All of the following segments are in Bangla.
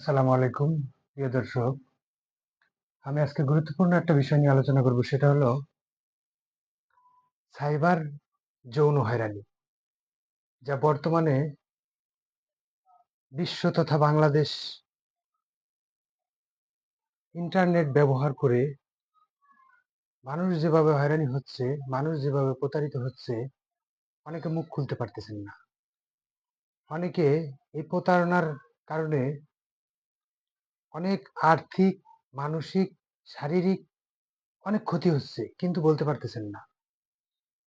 আসসালামু আলাইকুম, প্রিয় দর্শক। আমি আজকে গুরুত্বপূর্ণ একটা বিষয় নিয়ে আলোচনা করব, সেটা হলো সাইবার যৌন হয়রানি, যা বর্তমানে বিশ্ব তথা বাংলাদেশ ইন্টারনেট ব্যবহার করে মানুষ যেভাবে হয়রানি হচ্ছে, মানুষ যেভাবে প্রতারিত হচ্ছে, অনেকে মুখ খুলতে পারতেছেন না। অনেকে এই প্রতারণার কারণে অনেক আর্থিক, মানসিক, শারীরিক অনেক ক্ষতি হচ্ছে, কিন্তু বলতে পারতেছেন না।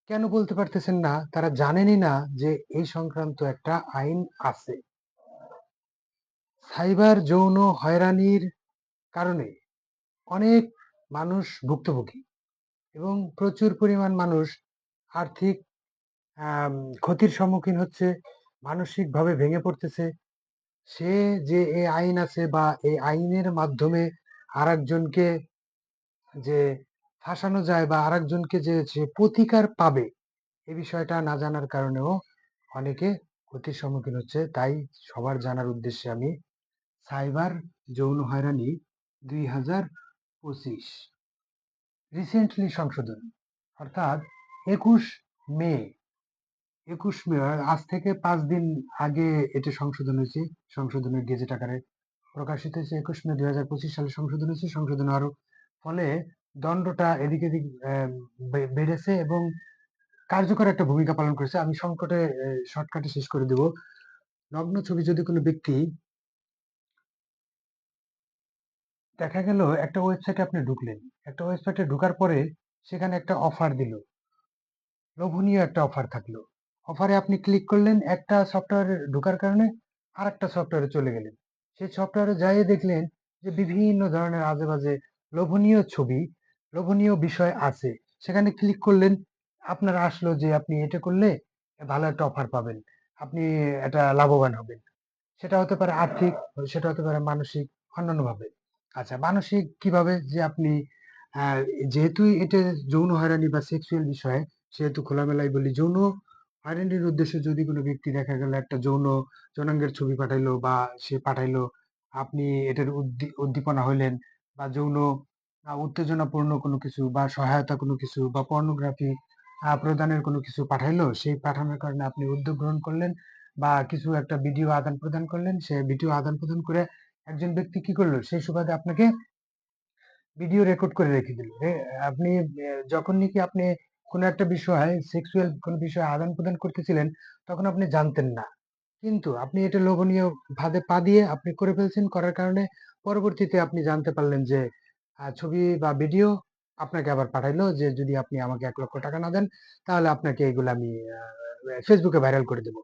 কেন বলতে পারতেছেন না? তারা জানেনই না যে এই সংক্রান্ত একটা আইন আছে। সাইবার যৌন হয়রানির কারণে অনেক মানুষ ভুক্তভোগী এবং প্রচুর পরিমাণ মানুষ আর্থিক ক্ষতির সম্মুখীন হচ্ছে, মানসিকভাবে ভেঙে পড়তেছে। সে যে এই আইন আছে বা এই আইনের মাধ্যমে আর একজনকে যে ফাঁসানো যায় বা আর একজনকে যে প্রতিকার পাবে এই বিষয়টা না জানার কারণেও অনেকে ক্ষতির সম্মুখীন হচ্ছে। তাই সবার জানার উদ্দেশ্যে আমি সাইবার যৌন হয়রানি দুই হাজার পঁচিশ রিসেন্টলি সংশোধন, অর্থাৎ একুশ মে একুশ মে আজ থেকে পাঁচ দিন আগে এটি সংশোধন হয়েছে, সংশোধনের গেজেট আকারে প্রকাশিত হয়েছে একুশ মে দুই হাজার পঁচিশ সালে সংশোধন হয়েছে, সংশোধন আরও ফলে দণ্ডটা এদিক এদিক বেড়েছে এবং কার্যকর একটা ভূমিকা পালন করেছে। আমি সংকটে শর্টকাটে শেষ করে দেব। নগ্ন ছবি যদি কোনো ব্যক্তি দেখা গেল একটা ওয়েবসাইটে আপনি ঢুকলেন, একটা ওয়েবসাইটে ঢোকার পরে সেখানে একটা অফার দিল। লোভনীয় একটা অফার থাকল। অফারে আপনি ক্লিক করলেন, একটা সফটওয়্যারে ঢোকার কারণে আর একটা সফটওয়্যারে চলে গেলেন। সেই সফটওয়্যারে যাইয়ে দেখলেন যে বিভিন্ন ধরনের আজে বাজে লোভনীয় ছবি, লোভনীয় বিষয় আছে। সেখানে ক্লিক করলেন, আপনার আসলো যে আপনি এটা করলে ভালো একটা অফার পাবেন, আপনি এটা লাভবান হবেন। সেটা হতে পারে আর্থিক, সেটা হতে পারে মানসিক অন্যান্য ভাবে আচ্ছা মানসিক কীভাবে যে আপনি যেহেতু এটা যৌন হয়রানি বা সেক্সুয়াল বিষয়, সেহেতু খোলামেলাই বলি যৌন হয়রানির উদ্দেশ্যে যদি কোনো ব্যক্তি দেখা গেল একটা যৌন, যৌনাঙ্গের ছবি পাঠাইলো বা সে পাঠাইলো, আপনি এটার উদ্দী- উদ্দীপনা হইলেন বা যৌন উত্তেজনাপূর্ণ কোনো কিছু বা সহায়তা কোনো কিছু বা পর্নোগ্রাফি প্রদানের কোনো কিছু পাঠাইলো, সেই পাঠানোর কারণে আপনি উদ্যোগ গ্রহণ করলেন বা কিছু একটা ভিডিও আদান প্রদান করলেন, সে ভিডিও আদান প্রদান করে একজন ব্যক্তি কি করল? সেই সুবাদে আপনাকে ভিডিও রেকর্ড করে রেখে দিল। আপনি যখন নাকি আপনি কোনো একটা বিষয় সেক্সুয়াল কোনো বিষয় আদান প্রদান করতেছিলেন, তখন আপনি জানতেন না। কিন্তু আপনি এটা লোভনীয় ভাবে পা দিয়ে আপনি করে ফেলছেন, করার কারণে পরবর্তীতে আপনি জানতে পারলেন যে ছবি বা ভিডিও আপনাকে আবার পাঠাইলো যে, যদি আপনি আমাকে এক লক্ষ টাকা না দেন, তাহলে আপনাকে এগুলো আমি ফেসবুকে ভাইরাল করে দেবো।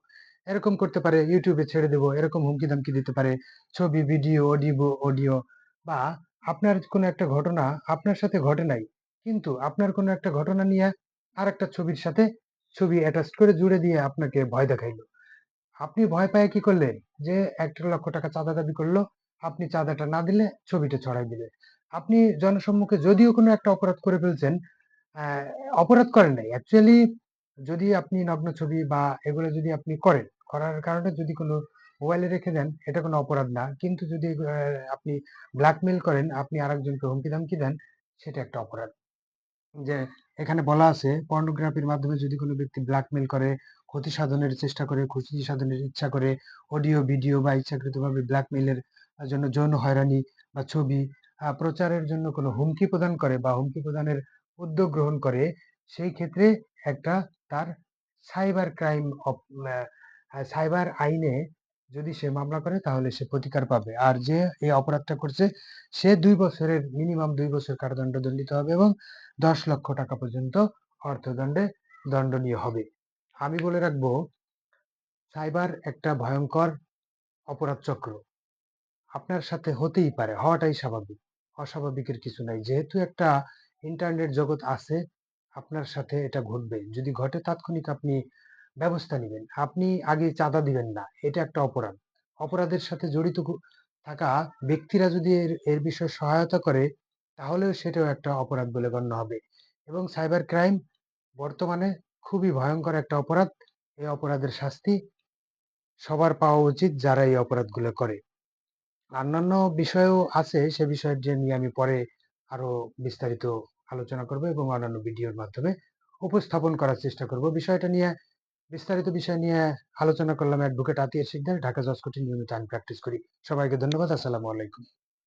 এরকম করতে পারে ইউটিউবে ছেড়ে দেবো, এরকম হুমকি ধামকি দিতে পারে, ছবি ভিডিও অডিও অডিও বা আপনার কোনো একটা ঘটনা আপনার সাথে ঘটে নাই, কিন্তু আপনার কোনো একটা ঘটনা নিয়ে আর একটা ছবির সাথে ছবি অ্যাটাচ করে জুড়ে দিয়ে আপনাকে ভয় দেখাইলো। আপনি ভয় পেয়ে কি করলেন? যে একটা লক্ষ টাকা চাঁদা দাবি করল, আপনি চাঁদাটা না দিলে ছবিটা ছড়াই দিলে আপনি জনসম্মুখে যদিও কোনো একটা অপরাধ করে ফেলছেন অপরাধ করেন নাই। অ্যাকচুয়ালি যদি আপনি নগ্ন ছবি বা এগুলো যদি আপনি করেন, করার কারণে যদি কোনো মোবাইলে রেখে দেন, এটা কোনো অপরাধ না। কিন্তু যদি আপনি ব্ল্যাকমেল করেন, আপনি আরেকজনকে হুমকি ধামকি দেন, সেটা একটা অপরাধ। যে এখানে বলা আছে পর্নোগ্রাফির মাধ্যমে যদি কোনো ব্যক্তি ব্ল্যাকমেল করে, ক্ষতি সাধনের চেষ্টা করে ক্ষতি সাধনের ইচ্ছা করে অডিও ভিডিও বা ইচ্ছাকৃতভাবে ব্ল্যাকমেইলের জন্য যৌন হয়রানি বা ছবি প্রচারের জন্য কোনো হুমকি প্রদান করে বা হুমকি প্রদানের উদ্যোগ গ্রহণ করে, সেই ক্ষেত্রে একটা তার সাইবার ক্রাইম সাইবার আইনে যদি সে মামলা করে, তাহলে সে প্রতিকার পাবে। আর যে এই অপরাধটা করছে, সে দুই বছরের মিনিমাম দুই বছর কারাদণ্ড দণ্ডিত হবে এবং দশ লক্ষ টাকা পর্যন্ত অর্থদণ্ডে দণ্ডনীয় হবে। আমি বলে রাখব, সাইবার একটা ভয়ঙ্কর অপরাধ চক্র। আপনার সাথে হতেই পারে, হওয়াটাই স্বাভাবিক। অস্বাভাবিকের কিছু নাই। যেহেতু একটা ইন্টারনেট জগৎ আছে, আপনার সাথে এটা ঘটবে। যদি ঘটে, তাৎক্ষণিক আপনি ব্যবস্থা নেবেন। আপনি আগে চাঁদা দিবেন না, এটা একটা অপরাধ। অপরাধের সাথে জড়িত থাকা ব্যক্তিরা যদি এর এর বিষয়ে সহায়তা করে, তাহলেও সেটাও একটা অপরাধ বলে গণ্য হবে। এবং সাইবার ক্রাইম বর্তমানে খুবই ভয়ঙ্কর একটা অপরাধ। এই অপরাধের শাস্তি সবার পাওয়া উচিত যারা এই অপরাধগুলো করে। অন্যান্য বিষয়ও আছে, সে বিষয় যে নিয়ে আমি পরে আরও বিস্তারিত আলোচনা করব এবং অন্যান্য ভিডিওর মাধ্যমে উপস্থাপন করার চেষ্টা করব। বিষয়টা নিয়ে বিস্তারিত বিষয় নিয়ে আলোচনা করলাম অ্যাডভোকেট আতিয়ার শিকদার ঢাকা জজ কোর্টে নিয়মিত আইন প্র্যাকটিস করি। সবাইকে ধন্যবাদ, আসসালামু আলাইকুম।